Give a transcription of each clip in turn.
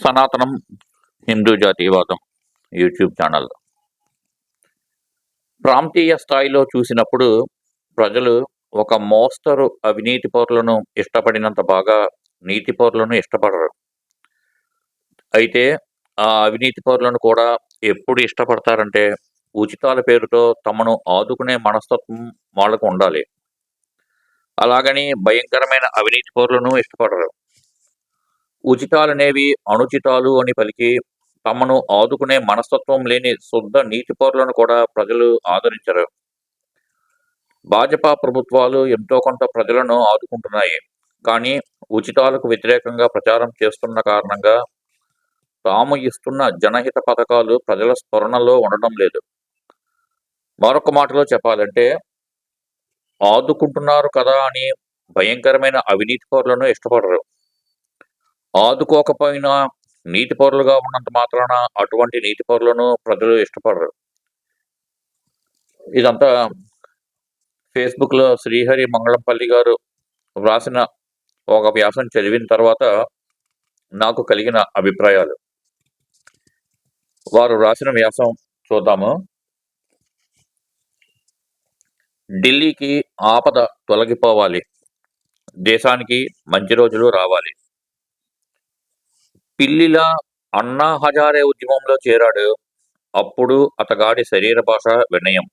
సనాతనం హిందూ జాతీయవాదం YouTube channel. ప్రాంతీయ స్థాయిలో చూసినప్పుడు ప్రజలు ఒక మోస్తరు అవినీతి పౌరులను ఇష్టపడినంత బాగా నీతి పౌరులను ఇష్టపడరు. అయితే ఆ అవినీతి పౌరులను కూడా ఎప్పుడు ఇష్టపడతారంటే ఉచితాల పేరుతో తమను ఆదుకునే మనస్తత్వం వాళ్ళకు ఉండాలి. అలాగని భయంకరమైన అవినీతి పౌరులను ఇష్టపడరు. ఉచితాలనేవి అనుచితాలు అని పలికి తమను ఆదుకునే మనస్తత్వం లేని శుద్ధ నీతి పౌరులను కూడా ప్రజలు ఆదరించరు. భాజపా ప్రభుత్వాలు ఎంతో కొంత ప్రజలను ఆదుకుంటున్నాయి. కానీ ఉచితాలకు వ్యతిరేకంగా ప్రచారం చేస్తున్న కారణంగా తాము ఇస్తున్న జనహిత పథకాలు ప్రజల స్మరణలో ఉండడం లేదు. మరొక మాటలో చెప్పాలంటే ఆదుకుంటున్నారు కదా అని భయంకరమైన అవినీతి పౌరులను ఇష్టపడరు. ఆదుకోకపోయినా నీతి పౌరులుగా ఉన్నంత మాత్రాన అటువంటి నీతి పౌరులను ప్రజలు ఇష్టపడరు. ఇదంతా ఫేస్బుక్లో శ్రీహరి మంగళంపల్లి గారు వ్రాసిన ఒక వ్యాసం చదివిన తర్వాత నాకు కలిగిన అభిప్రాయాలు. వారు వ్రాసిన వ్యాసం చూద్దాము. ఢిల్లీకి ఆపద తొలగిపోవాలి. దేశానికి మంచి రోజులు రావాలి. పిల్లిలా అన్నా హజారే ఉద్యమంలో చేరాడు. అప్పుడు అతగాడి శరీర భాష వినయం.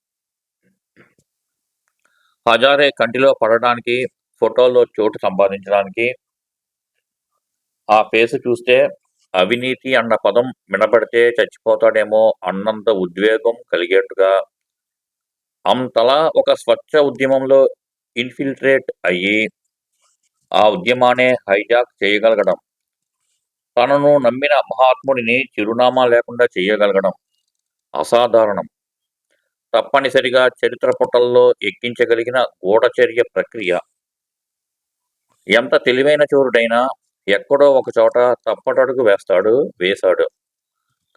హజారే కంటిలో పడడానికి ఫోటోలో చోటు సంపాదించడానికి ఆ ఫేస్ చూస్తే అవినీతి అన్న పదం వినపడితే చచ్చిపోతాడేమో అన్నంత ఉద్వేగం కలిగేట్టుగా. అంతలా ఒక స్వచ్ఛ ఉద్యమంలో ఇన్ఫిల్ట్రేట్ అయ్యి ఆ ఉద్యమాన్ని హైజాక్ చేయగలగడం. తనను నమ్మిన మహాత్ముడిని చిరునామా లేకుండా చేయగలగడం అసాధారణం. తప్పనిసరిగా చరిత్ర పుటల్లో ఎక్కించగలిగిన గూఢచర్య ప్రక్రియ. ఎంత తెలివైన చోరుడైనా ఎక్కడో ఒక చోట తప్పటడుగు వేస్తాడు వేశాడు.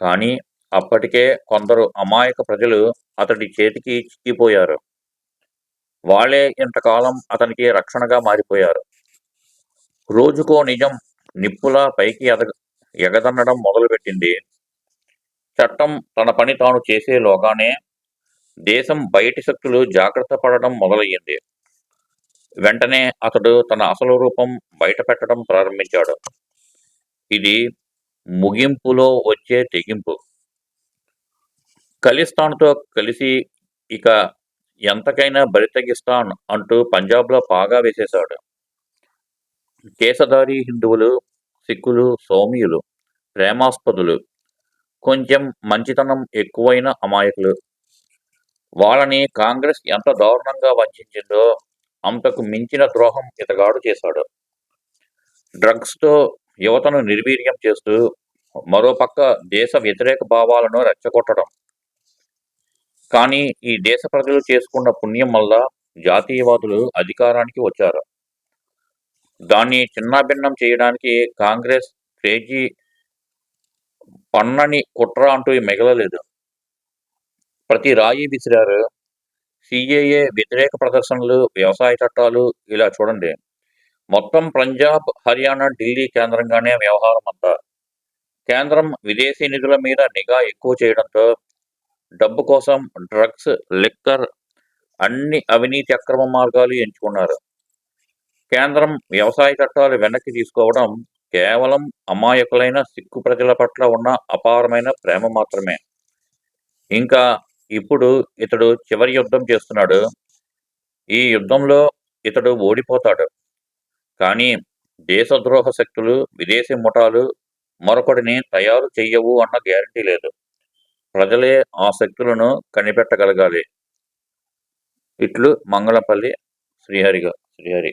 కానీ అప్పటికే కొందరు అమాయక ప్రజలు అతడి చేతికి చిక్కిపోయారు. వాళ్ళే ఇంతకాలం అతనికి రక్షణగా మారిపోయారు. రోజుకో నిజం నిప్పులా పైకి ఎదగ ఎగదన్నడం మొదలుపెట్టింది. చట్టం తన పని తాను చేసేలోగానే దేశం బయటి శక్తులు జాగ్రత్త పడడం మొదలయ్యింది. వెంటనే అతడు తన అసలు రూపం బయట పెట్టడం ప్రారంభించాడు. ఇది ముగింపులో వచ్చే తెగింపు. ఖలిస్తాన్తో కలిసి ఇక ఎంతకైనా బరితెగిస్తాన్ అంటూ పంజాబ్లో పాగా వేసేశాడు. కేసదారి హిందువులు సిక్కులు సౌమ్యులు ప్రేమాస్పదులు కొంచెం మంచితనం ఎక్కువైన అమాయకులు. వాళ్ళని కాంగ్రెస్ ఎంత దారుణంగా వంచిందో అంతకు మించిన ద్రోహం ఇతగాడు చేశాడు. డ్రగ్స్తో యువతను నిర్వీర్యం చేస్తూ మరోపక్క దేశ వ్యతిరేక భావాలను రెచ్చగొట్టడం. కానీ ఈ దేశ ప్రజలు చేసుకున్న పుణ్యం వల్ల జాతీయవాదులు అధికారానికి వచ్చారు. దాన్ని చిన్నాభిన్నం చేయడానికి కాంగ్రెస్ క్రేజీ పన్నని కుట్ర అంటూ మిగలలేదు. ప్రతి రాయి విసిరారు. సిఏఏ వ్యతిరేక ప్రదర్శనలు వ్యవసాయ చట్టాలు ఇలా చూడండి. మొత్తం పంజాబ్ హర్యానా ఢిల్లీ కేంద్రంగానే వ్యవహారం అంతా. కేంద్రం విదేశీ నిధుల మీద నిఘా ఎక్కువ చేయడంతో డబ్బు కోసం డ్రగ్స్ లిక్కర్ అన్ని అవినీతి అక్రమ మార్గాలు ఎంచుకున్నారు. కేంద్రం వ్యవసాయ చట్టాలు వెనక్కి తీసుకోవడం కేవలం అమాయకులైన సిక్కు ప్రజల పట్ల ఉన్న అపారమైన ప్రేమ మాత్రమే. ఇంకా ఇప్పుడు ఇతడు చివరి యుద్ధం చేస్తున్నాడు. ఈ యుద్ధంలో ఇతడు ఓడిపోతాడు. కానీ దేశద్రోహ శక్తులు విదేశీ ముఠాలు మరొకటిని తయారు చెయ్యవు అన్న గ్యారంటీ లేదు. ప్రజలే ఆ శక్తులను కనిపెట్టగలగాలి. ఇట్లు మంగళపల్లి శ్రీహరిగా శ్రీహరి.